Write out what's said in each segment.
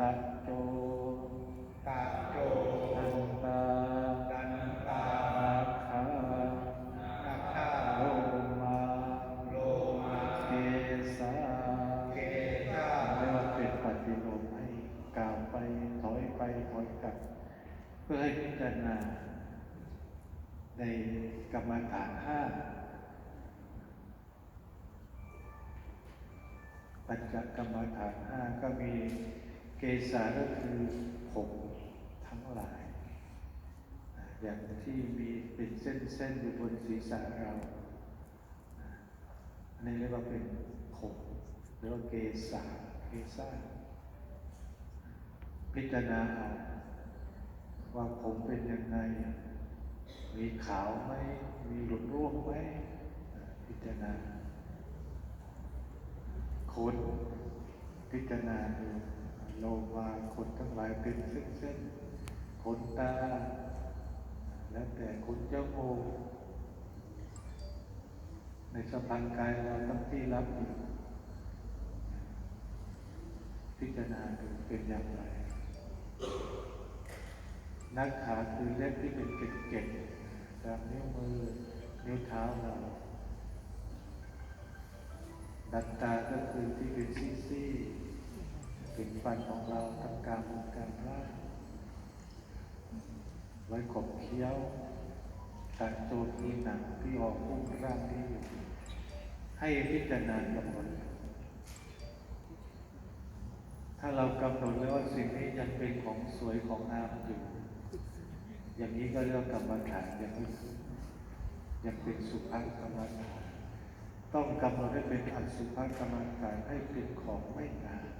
ตะโจตาโจอันตาดันตาอาคานาคาโลมาโลมาเกสาเกตาเรียกว่าเป็นปฏิโลมให้ก้าวไปถอยไปถอยกลับ เพื่อให้พิจารณา ในกรรมฐานห้าปัญจกรรมฐานห้าก็มี เกสาก็คือผมทั้งหลาย อย่างที่มีเป็นเส้นๆอยู่บนศีรษะเราอันนี้เรียกว่าเป็นผมหรือว่าเกสาเกสาพิจารณาเอาว่าผมเป็นยังไง มีขาวไหม มีหลุดร่วงไหม พิจารณาขนพิจารณาดู โลมาขนทั้งหลายเป็นเส้นๆขนตา แล้วแต่ขนจมูกในสะพานกายเราต้องที่รับอยู่พิจารณาดูเป็นอย่างไร นักขาคือเล็บที่เป็นเกล็ดๆตามนิ้วมือ นิ้วเท้าเรา ดันตาก็คือที่เป็นซี่ๆ ป็นฟันของเราทำกลางวงกางล่างไว้ขบเคี้ยวตัดโจทีหนังที่ออกพุ่งร่างนี้อยู่ ให้พิจารณากำหนดถ้าเรากำหนดแล้วว่าสิ่งนี้ยังเป็นของสวยของงามอยู่ อย่างนี้ก็เรียกกรรมฐานยังไม่ถึงยังเป็นสุภกรรมฐานต้องกำหนดให้เป็นอสุภกรรมฐานให้เป็นของไม่งาม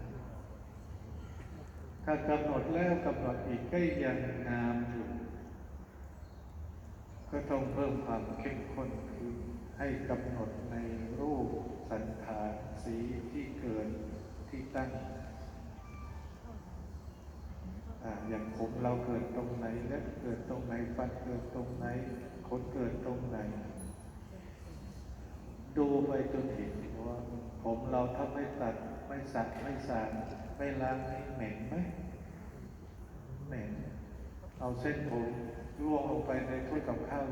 ถ้ากำหนดแล้วกำหนดอีกก็ยังงามอยู่ ก็ต้องเพิ่มความเข้มข้นคือให้กำหนดในรูปสันฐานสีที่เกิดที่ตั้งอย่างผมเราเกิดตรงไหนเล็บเกิดตรงไหนฟันเกิดตรงไหนขนเกิดตรงไหน ดูไปจนเห็นว่าผมเราถ้าไม่ตัดไม่สักไม่สาง ไม่ล้างนี่เหม็นไหมเหม็น เอาเส้นผมล่วงลงไปในถ้วยกับข้าว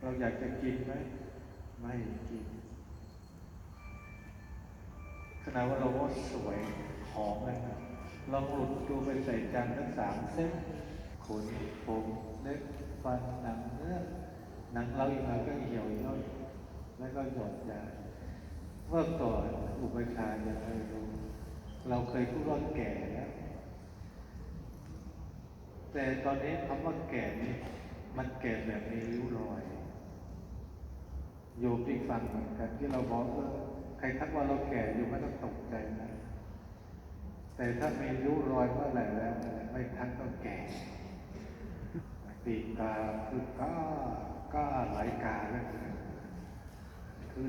เราอยากจะกินไหม ไม่กินขนาดว่าเราว่าสวยหอมเลยนะลองหลุดดูไปใส่จานทั้งสามเส้นขนผมเล็บฟันหนังเนื้อหนังเราอีกหน่อยก็เหี่ยวย่อยแล้วก็หยดยาเมื่อก่อนอุปชาย์ยังไม่รู้ เราเคยพูดว่าแก่แล้ว แต่ตอนนี้คำว่าแก่นี้ มันแก่แบบมีริ้วรอย โยมที่ฟังเหมือนกันที่เราบอกว่าใครทักว่าเราแก่อยู่ไม่ต้องตกใจนะ แต่ถ้ามีริ้วรอยเมื่อไหร่แล้วไม่ทักก็แก่ปีกตาคือก้าก้าหลายกาแล้วคือ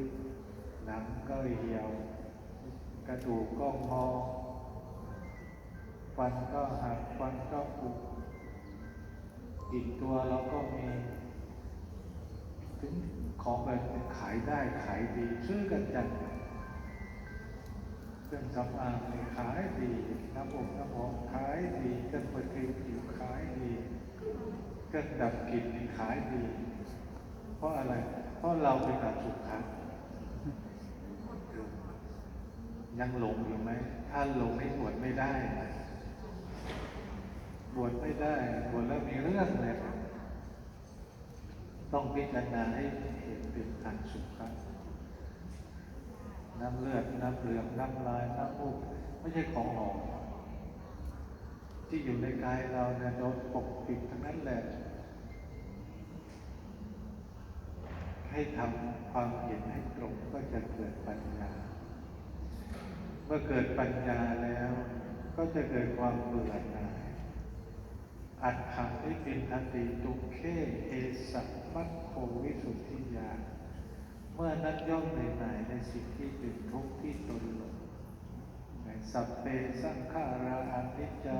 หนังก็เหี่ยว กระดูกก็งอฟันก็หักฟันก็ผุอีกตัวเราก็มีถึงของแบบนี้ขายได้ขายดี ซื้อกันจังเครื่องสำอางนี่ขายดีน้ำอบน้ำหอมขายดีเครื่องประทินผิวขายดีเครื่องดับกลิ่นนี่ขายดี เพราะอะไร เพราะเราเป็นอสุภะ ยังหลงอยู่ไหม ถ้าหลงนี่บวชไม่ได้นะบวชไม่ได้บวชแล้วมีเรื่องเลยต้องพิจารณาให้เห็นเป็นทางสุขะน้ำเลือด น้ำเหลือง น้ำลาย น้ำมูกไม่ใช่ของหอมที่อยู่ในกายเราเนี่ยโดนปกปิดทั้งนั้นแหละ ให้ทำความเห็นให้ตรงก็จะเกิดปัญญา เมื่อเกิดปัญญาแล้ว ก็จะเกิดความเบื่อหน่าย อัตถะนิปินอติตุเคเอสัมมัคโควิสุทธิยาเมื่อนั้นย่อมในไหนในสิ่งที่เป็นทุกข์ที่ตนหลงในสัพเพสังขาราอนิจจา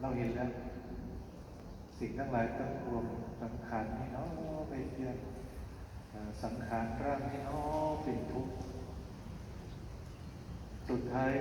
เราเห็นแล้ว สิ่งทั้งหลายทั้งปวงสังขารนี่เนาะเป็นเพียง สังขารร่างนี่เนาะเป็นทุกข์ สุดท้าย